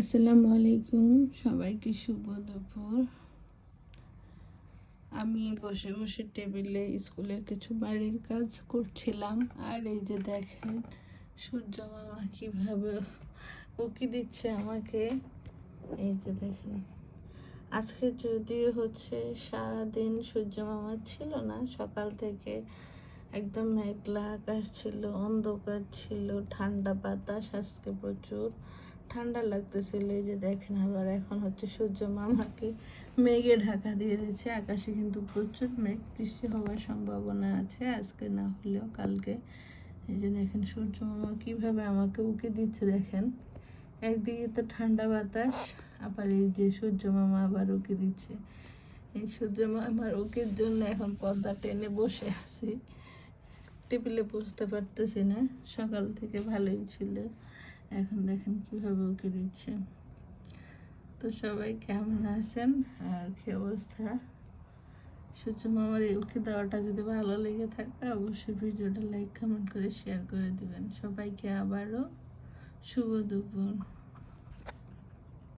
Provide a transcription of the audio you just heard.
আসসালামু আলাইকুম। সবাইকে শুভ দুপুর। আমি বসে বসে টেবিলে স্কুলের কিছু বাড়ির কাজ করছিলাম। আর এই যে দেখেন, সূর্য মামা কীভাবে উকি দিচ্ছে আমাকে। এই যে দেখেন, আজকে যদিও হচ্ছে সারাদিন সূর্য মামা ছিল না, সকাল থেকে একদম মেঘলা আকাশ ছিল, অন্ধকার ছিল, ঠান্ডা বাতাস আজকে প্রচুর। ঠান্ডা লাগতেছিল এই যে দেখেন আবার এখন হচ্ছে সূর্য মামাকে মেঘে ঢাকা দিয়ে দিচ্ছে। আকাশে কিন্তু প্রচুর মেঘ বৃষ্টি হওয়ার সম্ভাবনা আছে। আজকে না হলেও কালকে। এই যে দেখেন সূর্য মামা কীভাবে আমাকে উকি দিচ্ছে দেখেন। একদিকে তো ঠান্ডা বাতাস, আবার এই যে সূর্য মামা আবার উকি দিচ্ছে। এই সূর্য মামার উকির জন্য এখন পর্দা টেনে বসে আছি। টেবিলে বসতে পারতেছি না। সকাল থেকে ভালোই ছিল। এখন দেখেন কীভাবে উঠে দিচ্ছে। তো সবাই কেমন আছেন? আর কি অবস্থা? সূর্য মামার এই উকি দেওয়াটা যদি ভালো লেগে থাকে, অবশ্যই ভিডিওটা লাইক কমেন্ট করে শেয়ার করে দিবেন। সবাইকে আবারও শুভ দুপুর।